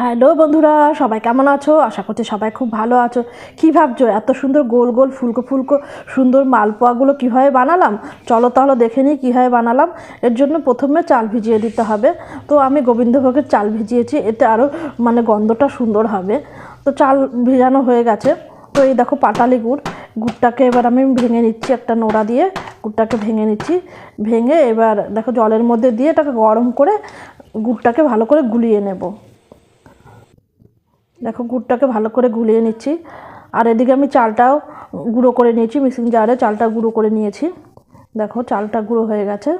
Hello বন্ধুরা, সবাই কেমন আছো? আশা করছি সবাই খুব ভালো আছো। কী ভাবছ? এত সুন্দর গোল গোল ফুলকো ফুলকো সুন্দর মালপোয়াগুলো কীভাবে বানালাম? চলো তাহলে দেখে নিই কীভাবে বানালাম। এর জন্য প্রথমে চাল ভিজিয়ে দিতে হবে। তো আমি গোবিন্দভোগের চাল ভিজিয়েছি, এতে আরও মানে গন্ধটা সুন্দর হবে। তো চাল ভিজানো হয়ে গেছে। তো এই দেখো পাটালি গুড়। গুড়টাকে এবার আমি ভেঙে নিচ্ছি একটা নোড়া দিয়ে। গুড়টাকে ভেঙে নিচ্ছি। ভেঙে এবার দেখো জলের মধ্যে দিয়ে এটাকে গরম করে গুড়টাকে ভালো করে গুলিয়ে নেব। দেখো, গুড়টাকে ভালো করে গুলিয়ে নিচ্ছি। আর এদিকে আমি চালটাও গুঁড়ো করে নিয়েছি, মিক্সিং জারে চালটা গুঁড়ো করে নিয়েছি। দেখো, চালটা গুঁড়ো হয়ে গেছে।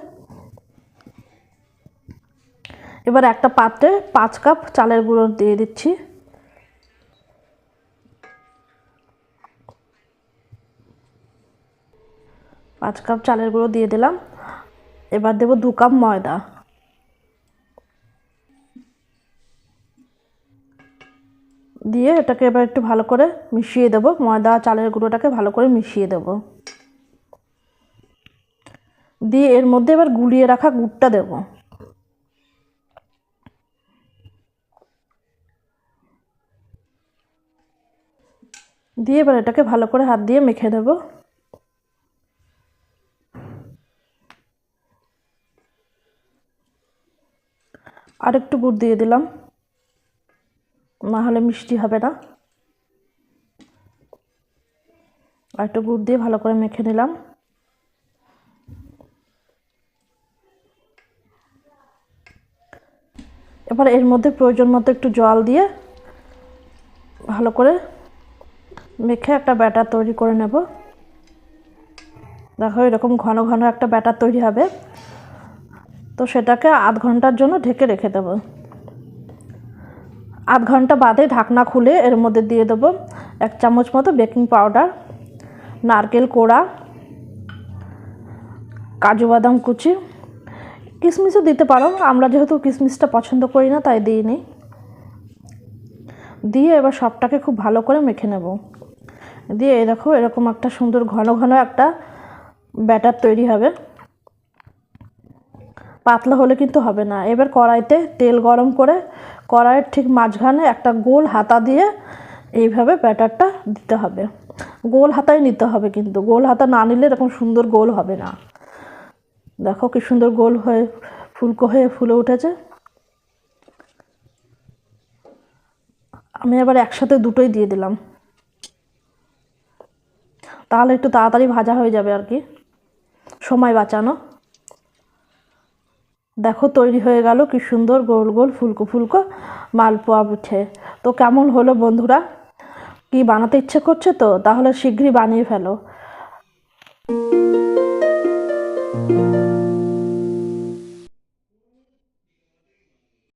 এবার একটা পাত্রে পাঁচ কাপ চালের গুঁড়ো দিয়ে দিচ্ছি। পাঁচ কাপ চালের গুঁড়ো দিয়ে দিলাম। এবার দেবো দু কাপ ময়দা। দিয়ে এটাকে এবার একটু ভালো করে মিশিয়ে দেবো। ময়দা, চালের গুঁড়োটাকে ভালো করে মিশিয়ে দেবো। দিয়ে এর মধ্যে এবার গুলিয়ে রাখা গুড়টা দেবো। দিয়ে এবার এটাকে ভালো করে হাত দিয়ে মেখে দেবো। আর একটু গুড় দিয়ে দিলাম। না হলে মিষ্টি হবে না। আর একটু গুড় দিয়ে ভালো করে মেখে নিলাম। এবার এর মধ্যে প্রয়োজন মতো একটু জল দিয়ে ভালো করে মেখে একটা ব্যাটার তৈরি করে নেব। দেখো এরকম ঘন ঘন একটা ব্যাটার তৈরি হবে। তো সেটাকে আধ ঘণ্টার জন্য ঢেকে রেখে দেবো। আধ ঘণ্টা বাদে ঢাকনা খুলে এর মধ্যে দিয়ে দেবো এক চামচ মতো বেকিং পাউডার, নারকেল কোড়া, কাজু বাদাম কুচি। কিশমিশও দিতে পারো, আমরা যেহেতু কিশমিশটা পছন্দ করি না, তাই দিই নিই দিয়ে এবার সবটাকে খুব ভালো করে মেখে নেব। দিয়ে দেখো, এরকম একটা সুন্দর ঘন ঘন একটা ব্যাটার তৈরি হবে। পাতলা হলে কিন্তু হবে না। এবার কড়াইতে তেল গরম করে কড়াইয়ের ঠিক মাঝখানে একটা গোল হাতা দিয়ে এইভাবে ব্যাটারটা দিতে হবে। গোল হাতায় নিতে হবে কিন্তু। গোল হাতা না নিলে এরকম সুন্দর গোল হবে না। দেখো কি সুন্দর গোল হয়ে, ফুলকো হয়ে ফুলে উঠেছে। আমি এবার একসাথে দুটোই দিয়ে দিলাম। তাহলে একটু তাড়াতাড়ি ভাজা হয়ে যাবে আর কি। সময় বাঁচানো। দেখো তৈরি হয়ে গেল কি সুন্দর গোল গোল ফুলকো ফুলকো মালপোয়া পিঠে তো কেমন হলো বন্ধুরা? কি বানাতে ইচ্ছে করছে তো? তাহলে শীঘ্রই বানিয়ে ফেলো।